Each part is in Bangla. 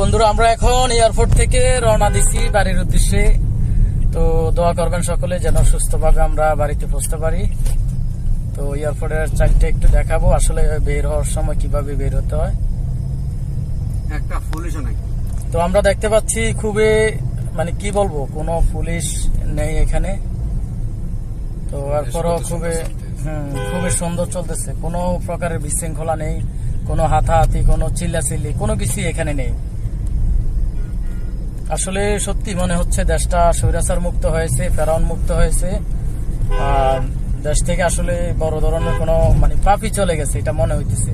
বন্ধুরা আমরা এখন এয়ারপোর্ট থেকে রওনা দিছি বাড়ির উদ্দেশ্যে। তো দোয়া করবেন সকলে যেন সুস্থভাবে আমরা বাড়িতে পৌঁছতে পারি। তো এয়ারপোর্টের চারটে একটু দেখাবো আসলে বের হওয়ার সময় কীভাবে বের হতে হয়। একটা পুলিশ তো আমরা দেখতে পাচ্ছি খুবই মানে কি বলব কোনো পুলিশ নেই এখানে। তো এরপরও খুবই হুম, খুবই সুন্দর চলতেছে। কোনো প্রকারের বিশৃঙ্খলা নেই কোনো হাতাহাতি কোনো চিল্লাচিল্লি কোনো কিছুই এখানে নেই। আসলে সত্যি মনে হচ্ছে দেশটা স্বৈরাচার মুক্ত হয়েছে, ফেরাউন মুক্ত হয়েছে। আর দেশ থেকে আসলে বড় ধরনের কোনো মানে পাপি চলে গেছে, এটা মনে হইতেছে।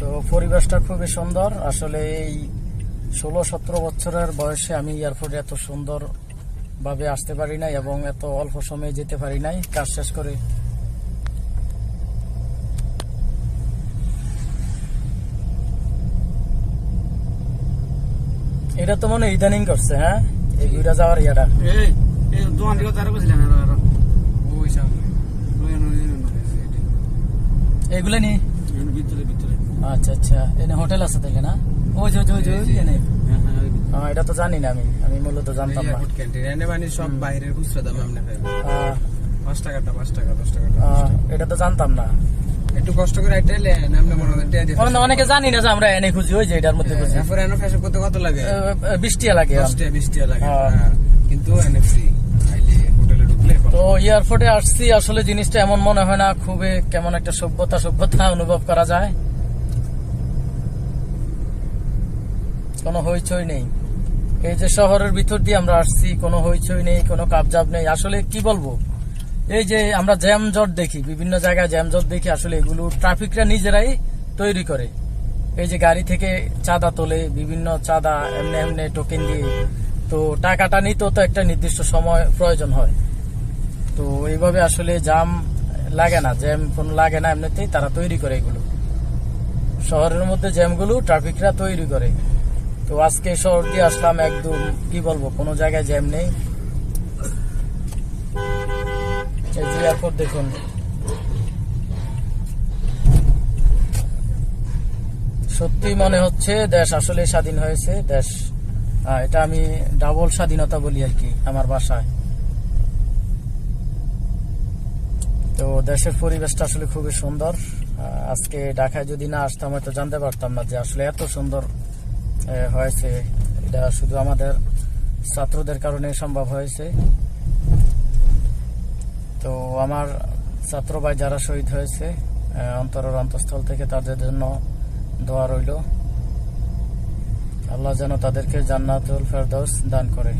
তো পরিবেশটা খুবই সুন্দর। আসলে এই ষোলো সতেরো বছরের বয়সে আমি এয়ারপোর্টে এত সুন্দর ভাবে আসতে পারি নাই এবং এত অল্প সময়ে যেতে পারি নাই। কাজ শেষ করে এটা তো মনে হয় ইদানিং করছে হ্যাঁ? এই ঘুরে যাওয়ার ইয়াটা। এই এই আর ওই সামনে এগুলো নি ভিতরে ভিতরে। আচ্ছা আচ্ছা। এনে হোটেল আছে তাইলে না? ওই যে ওই যে, এনে। হ্যাঁ হ্যাঁ এটা তো জানি না আমি। আমি মূলত জানতাম না। ক্যান্টিন এনে মানে সব বাইরের খুচরা দাম আহ, পাঁচ টাকাটা পাঁচ টাকা দশ টাকাটা আহ, এটা তো জানতাম না। একটু কষ্ট করে আপনি মনে টিয়া দিয়ে অনেকে- অনেকে জানি না যে আমরা এনে খুঁজি ওই যে এটার মধ্যে খুঁজি। তারপরে এনে ফ্যাশন করতে কত লাগে? আহ, বৃষ্টি লাগে দশ টাকা বিশ টাকা লাগে। হ্যাঁ। হ্যাঁ। কিন্তু এনে ফ্রি তো এয়ারপোর্টে আসছি আসলে জিনিসটা এমন মনে হয় না খুবই কেমন একটা সভ্যতা সভ্যতা অনুভব করা যায়। কোনো হইচই নেই। এই যে শহরের ভিতর দিয়ে আমরা আসছি কোনো হইচই নেই কোনো কাবজাব নেই। আসলে কি বলব? এই যে আমরা জ্যাম জট দেখি, বিভিন্ন জায়গায় জ্যাম জট দেখি, আসলে এগুলো ট্রাফিকরা নিজেরাই তৈরি করে। এই যে গাড়ি থেকে চাঁদা তোলে, বিভিন্ন চাঁদা এমনি এমনি টোকেন দিয়ে, তো টাকাটা নিতেও তো একটা নির্দিষ্ট সময় প্রয়োজন হয়। তো এইভাবে আসলে জাম লাগে না, জ্যাম কোনো লাগে না এমনিতেই, তারা তৈরি করে এগুলো। শহরের মধ্যে জ্যামগুলো ট্রাফিকরা তৈরি করে। তো আজকে শহর দিয়ে আসলাম একদম, কি বলব, কোনো জায়গায় জ্যাম নেই এই যে এয়ারপোর্ট দেখুন। সত্যি মনে হচ্ছে দেশ আসলে স্বাধীন হয়েছে, দেশ এটা আমি ডাবল স্বাধীনতা বলি আর কি, আমার বাসায়। তো দেশের পরিবেশটা আসলে খুবই সুন্দর। আজকে ঢাকায় যদি না আসতাম, হয়তো জানতে পারতাম না যে আসলে এত সুন্দর হয়েছে। এটা শুধু আমাদের ছাত্রদের কারণে সম্ভব হয়েছে। আমার ছাত্র ভাই যারা শহীদ হয়েছে অন্তরের অন্তঃস্থল থেকে তাদের জন্য দোয়া রইল। আল্লাহ যেন তাদেরকে জান্নাতুল ফেরদৌস দান করে।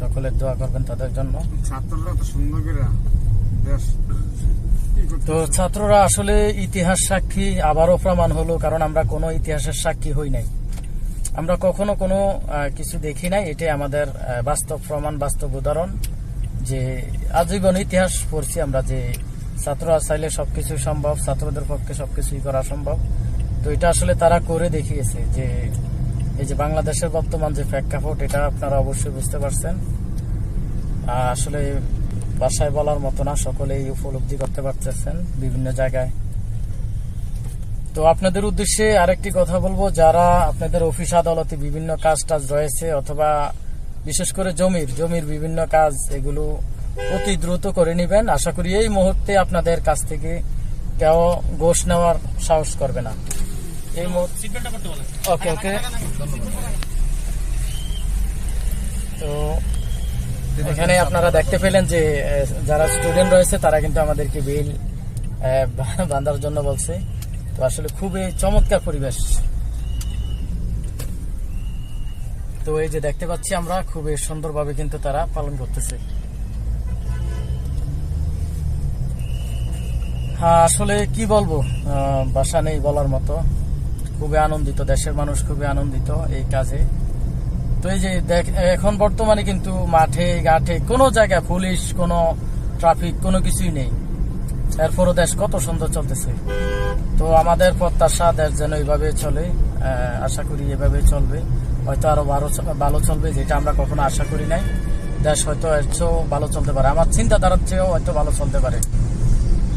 সকলের দোয়া করবেন তাদের জন্য। ছাত্ররা তো সুন্দর করে ছাত্ররা আসলে ইতিহাস সাক্ষী আবারও প্রমাণ হলো কারণ আমরা কোনো ইতিহাসের সাক্ষী হই নাই। আমরা কখনো কোনো কিছু দেখি নাই এটাই আমাদের বাস্তব প্রমাণ বাস্তব উদাহরণ। যে আজীবন ইতিহাস পড়ছি আমরা যে ছাত্ররা চাইলে সবকিছু সম্ভব, ছাত্রদের পক্ষে সবকিছুই করা সম্ভব। তো এটা আসলে তারা করে দেখিয়েছে যে এই যে বাংলাদেশের বর্তমান যে প্রেক্ষাপট, এটা আপনারা অবশ্যই বুঝতে পারছেন। আসলে বাসায় বলার মতো না, সকলেই উপলব্ধি করতে পারতেছেন বিভিন্ন জায়গায়। তো আপনাদের উদ্দেশ্যে আরেকটি কথা বলব, যারা আপনাদের অফিস আদালতে বিভিন্ন কাজ টাজ রয়েছে অথবা বিশেষ করে জমির জমির বিভিন্ন কাজ এগুলো অতি দ্রুত করে নেবেন। আশা করি এই মুহূর্তে আপনাদের কাছ থেকে কেউ ঘোষ নেওয়ার সাহস করবে না। এই মুহূর্তে ওকে ওকে। তো এখানে আপনারা দেখতে পেলেন যে যারা স্টুডেন্ট রয়েছে তারা কিন্তু আমাদেরকে বিল বান্ধার জন্য বলছে। তো আসলে খুবই চমৎকার পরিবেশ। তো এই যে দেখতে পাচ্ছি আমরা, খুবই সুন্দরভাবে কিন্তু তারা পালন করতেছে। হ্যাঁ আসলে কি বলব? ভাষা নেই বলার মতো। খুবই আনন্দিত, দেশের মানুষ খুবই আনন্দিত এই কাজে। তো এই যে এখন বর্তমানে কিন্তু মাঠে, ঘাটে কোনো জায়গায় পুলিশ, কোনো ট্রাফিক, কোনো কিছুই নেই। এরপরও দেশ কত সুন্দর চলতেছে। তো আমাদের প্রত্যাশা দেশ যেন এইভাবে চলে। আশা করি এভাবে চলবে। হয়তো আরও ভালো ভালো চলবে, যেটা আমরা কখনো আশা করি নাই। দেশ হয়তো এর ভালো চলতে পারে। আমার চিন্তাধারার চেয়েও হয়তো ভালো চলতে পারে।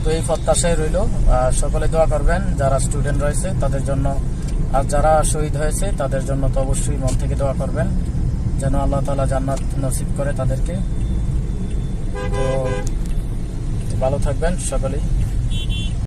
তো এই প্রত্যাশায় রইল। সকলে দোয়া করবেন, যারা স্টুডেন্ট রয়েছে, তাদের জন্য। আর যারা শহীদ হয়েছে, তাদের জন্য তো অবশ্যই মন থেকে দোয়া করবেন, যেন আল্লাহ তালা জান্নাত নসিব করে তাদেরকে। তো ভালো থাকবেন সকলেই।